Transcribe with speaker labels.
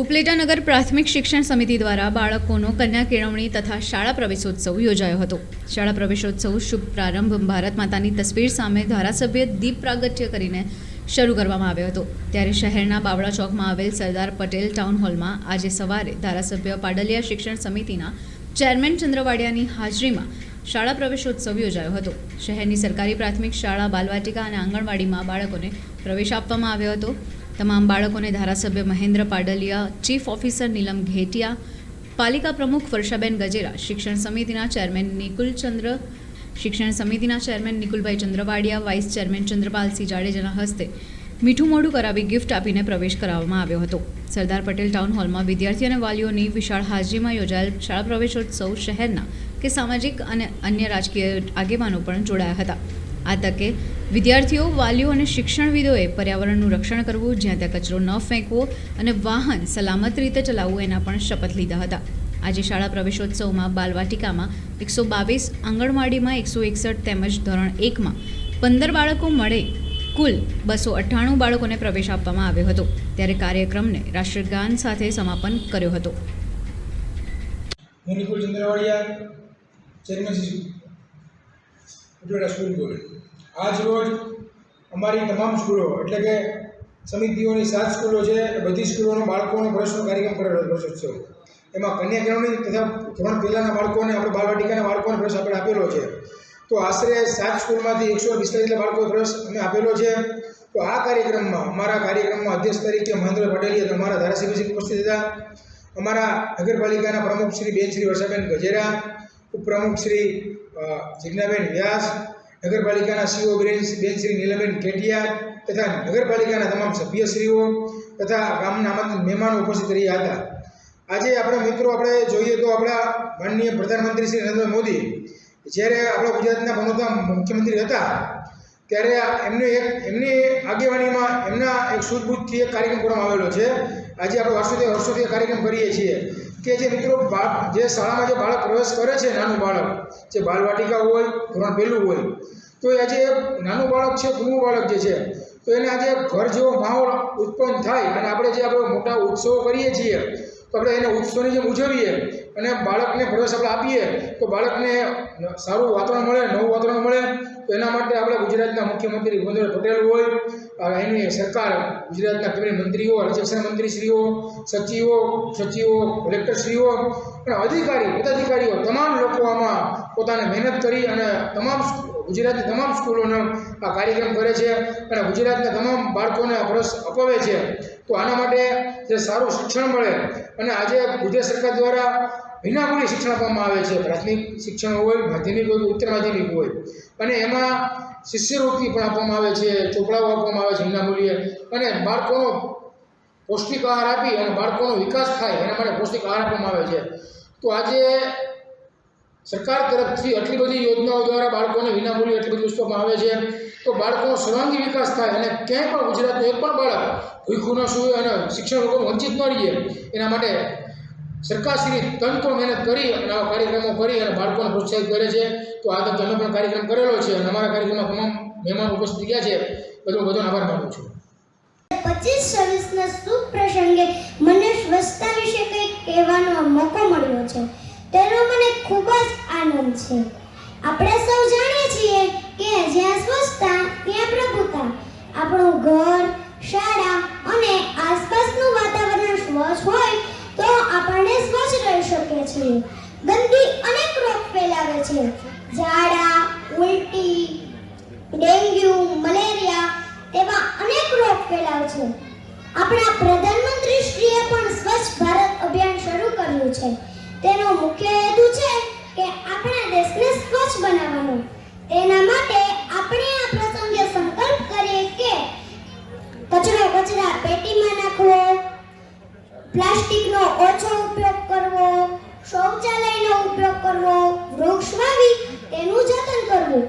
Speaker 1: ઉપલેટા નગર પ્રાથમિક શિક્ષણ સમિતિ દ્વારા બાળકોનો કન્યા કેળવણી તથા શાળા પ્રવેશોત્સવ યોજાયો હતો. શાળા પ્રવેશોત્સવ શુભ પ્રારંભ ભારત માતાની તસવીર સામે ધારાસભ્ય દીપ પ્રાગટ્ય કરીને શરૂ કરવામાં આવ્યો હતો. ત્યારે શહેરના બાવળા ચોકમાં આવેલ સરદાર પટેલ ટાઉન હોલમાં આજે સવારે ધારાસભ્ય પાડલિયા શિક્ષણ સમિતિના ચેરમેન ચંદ્રવાડિયાની હાજરીમાં શાળા પ્રવેશોત્સવ યોજાયો હતો. શહેરની સરકારી પ્રાથમિક શાળા બાલવાટિકા અને આંગણવાડીમાં બાળકોને પ્રવેશ આપવામાં આવ્યો હતો. તમામ બાળકોને ધારાસભ્ય મહેન્દ્ર પાડલિયા, ચીફ ઓફિસર નીલમ ઘેટિયા, પાલિકા પ્રમુખ વર્ષાબેન ગજેરા, શિક્ષણ સમિતિના ચેરમેન નિકુલચંદ્ર શિક્ષણ સમિતિના chairman Nikulbhai Chandravadiya, vice chairman Chandrapalsinh જાડેજાના હસ્તે મીઠું મોઢું કરાવી ગિફ્ટ આપીને પ્રવેશ કરાવવામાં આવ્યો હતો. સરદાર પટેલ ટાઉન હોલમાં વિદ્યાર્થી અને વાલીઓની વિશાળ હાજરીમાં યોજાયેલ શાળા પ્રવેશોત્સવ શહેરના કે સામાજિક અને અન્ય રાજકીય આગેવાનો પણ જોડાયા હતા. આ તકે વિદ્યાર્થીઓ, વાલીઓ અને શિક્ષણવિદોએ પર્યાવરણનું રક્ષણ કરવું, જ્યાં ત્યાં કચરો ન ફેંકવો અને વાહન સલામત રીતે ચલાવવું એના પણ શપથ લીધા હતા. આજે શાળા પ્રવેશોત્સવમાં બાલવાટિકામાં એકસો બાવીસ, આંગણવાડીમાં એકસો એકસઠ તેમજ ધોરણ એકમાં પંદર બાળકો મળે કુલ બસો અઠ્ઠાણું બાળકોને પ્રવેશ આપવામાં આવ્યો હતો. ત્યારે કાર્યક્રમને રાષ્ટ્રગાન સાથે સમાપન કર્યો હતો.
Speaker 2: ચેરમેન શ્રી સ્કૂલ બોર્ડ આજ રોજ અમારી તમામ સ્કૂલો, એટલે કે સમિતિઓની સાત સ્કૂલો છે બધી સ્કૂલોના બાળકોનો પ્રવેશનો કાર્યક્રમ કરેલો છે એમાં કન્યા કેળવણી તથા ધોરણ પહેલાંના બાળકોને, આપણે બાલવાટિકાના બાળકોને પ્રવેશ આપણે આપેલો છે. તો આશરે સાત સ્કૂલમાંથી એકસો પિસ્તાલીસ બાળકોએ પ્રવેશ અમે આપેલો છે. તો આ કાર્યક્રમમાં, અમારા કાર્યક્રમમાં અધ્યક્ષ તરીકે મહેન્દ્ર પટેલે અમારા ધારાસભ્યશ્રી ઉપસ્થિત હતા. અમારા નગરપાલિકાના પ્રમુખ શ્રી બેન શ્રી વર્ષાબેન ગજેરા, ઉપપ્રમુખ શ્રી જિજ્ઞાબેન વ્યાસ, નગરપાલિકાના સીઓ બેન બેન શ્રી નીલબેન કેટિયા તથા નગરપાલિકાના તમામ સભ્યશ્રીઓ તથા ગામના આમંત્રિત મહેમાનો ઉપસ્થિત રહ્યા હતા. આજે આપણા મિત્રો આપણે જોઈએ તો આપણા માનનીય પ્રધાનમંત્રી શ્રી નરેન્દ્ર મોદી, જ્યારે આપણા ગુજરાતના બનોતા મુખ્યમંત્રી હતા, ત્યારે એમને એક એમની આગેવાનીમાં એમના એક સૂઝબૂઝથી એક કાર્યક્રમ કરવામાં આવેલો છે. આજે આપણે વર્ષોથી વર્ષોથી કાર્યક્રમ કરીએ છીએ. કે જે મિત્રો જે શાળામાં જે બાળક પ્રવેશ કરે છે નાનું બાળક, જે બાલવાટિકા હોય, ધોરણ પહેલું હોય, તો એ આજે નાનું બાળક છે કુમું બાળક જે છે, તો એને આજે ઘર જેવો માહોલ ઉત્પન્ન થાય અને આપણે જે આપણે મોટા ઉત્સવો કરીએ છીએ, તો આપણે એને ઉત્સવની જેમ ઉજવીએ અને બાળકને પ્રવેશ આપણે આપીએ તો બાળકને સારું વાતાવરણ મળે, નવું વાતાવરણ મળે, તો એના માટે આપણે ગુજરાતના મુખ્યમંત્રી ભૂપેન્દ્ર પટેલ હોય એની સરકાર ગુજરાતના કેબિનેટ મંત્રીઓ શિક્ષણ મંત્રીશ્રીઓ, સચિવો સચિવો, કલેક્ટરશ્રીઓ અને અધિકારી, પદાધિકારીઓ, તમામ લોકો આમાં પોતાને મહેનત કરી અને તમામ ગુજરાતની તમામ સ્કૂલોનો આ કાર્યક્રમ કરે છે અને ગુજરાતના તમામ બાળકોને પ્રવેશ અપાવે છે. તો આના માટે જે સારું શિક્ષણ મળે અને આજે ગુજરાત સરકાર દ્વારા વિનામૂલ્ય શિક્ષણ આપવામાં આવે છે. પ્રાથમિક શિક્ષણ હોય, માધ્યમિક હોય ઉત્તર માધ્યમિક હોય. અને એમાં શિષ્યવૃત્તિ પણ આપવામાં આવે છે, ચોપડાઓ આપવામાં આવે છે વિનામૂલ્યે. અને બાળકોનો પૌષ્ટિક આહાર આપી અને બાળકોનો વિકાસ થાય એના માટે પૌષ્ટિક આહાર આપવામાં આવે છે. તો આજે સરકાર તરફથી આટલી બધી યોજનાઓ દ્વારા બાળકોને વિનામૂલ્યે એટલી બધી વસ્તુમાં આવે છે. તો બાળકોનો સર્વાંગી વિકાસ થાય અને ક્યાંય પણ ગુજરાતનું એક પણ બાળક ભૂખું ન સૂવે અને શિક્ષણ લોકો વંચિત ન રહીએ એના માટે સરકારશ્રી તંત્ર મહેનત કરી અને આવા કાર્યક્રમો કરી અને બાળકોને પ્રોત્સાહિત કરે છે. તો આ તો તમે પણ કાર્યક્રમ કરેલો છે અને અમારા કાર્યક્રમમાં તમામ મહેમાન ઉપસ્થિત ગયા છે. બધો બધો આભાર માનું છું.
Speaker 3: પચીસ છવ્વીસના શુભ પ્રસંગે મને સ્વચ્છતા વિશે કંઈક કહેવાનો મોકો મળ્યો છે. તેનો મને ખૂબ જ આનંદ છે. આપણે સૌ જાણીએ છીએ કે જ્યાં સ્વચ્છતા, ત્યાં પ્રભુતા. આપણું ઘર, શાળા અને આસપાસનું વાતાવરણ સ્વચ્છ હોય તો આપણને સ્વચ્છ રહી શકીએ છીએ ગંદકી અનેક રોગ ફેલાવે છે. ઝાડા, ઉલટી, ડેન્ગ્યુ, મલેરિયા તેવા અનેક રોગ ફેલાવે છે. આપણા પ્રધાનમંત્રી શ્રીએ પણ સ્વચ્છ ભારત અભિયાન શરૂ કર્યું છે. તેનો મુખ્ય હેતુ છે કે આપણા દેશને સ્વચ્છ બનાવવાનો. તેના માટે આપણે આ પ્રસંગે સંકલ્પ કરીએ કે કચરો કચરા પેટીમાં નાખવો, પ્લાસ્ટિકનો ઓછો ઉપયોગ કરવો, શૌચાલયનો ઉપયોગ કરવો, વૃક્ષ વાવી, તેનું જતન કરવું.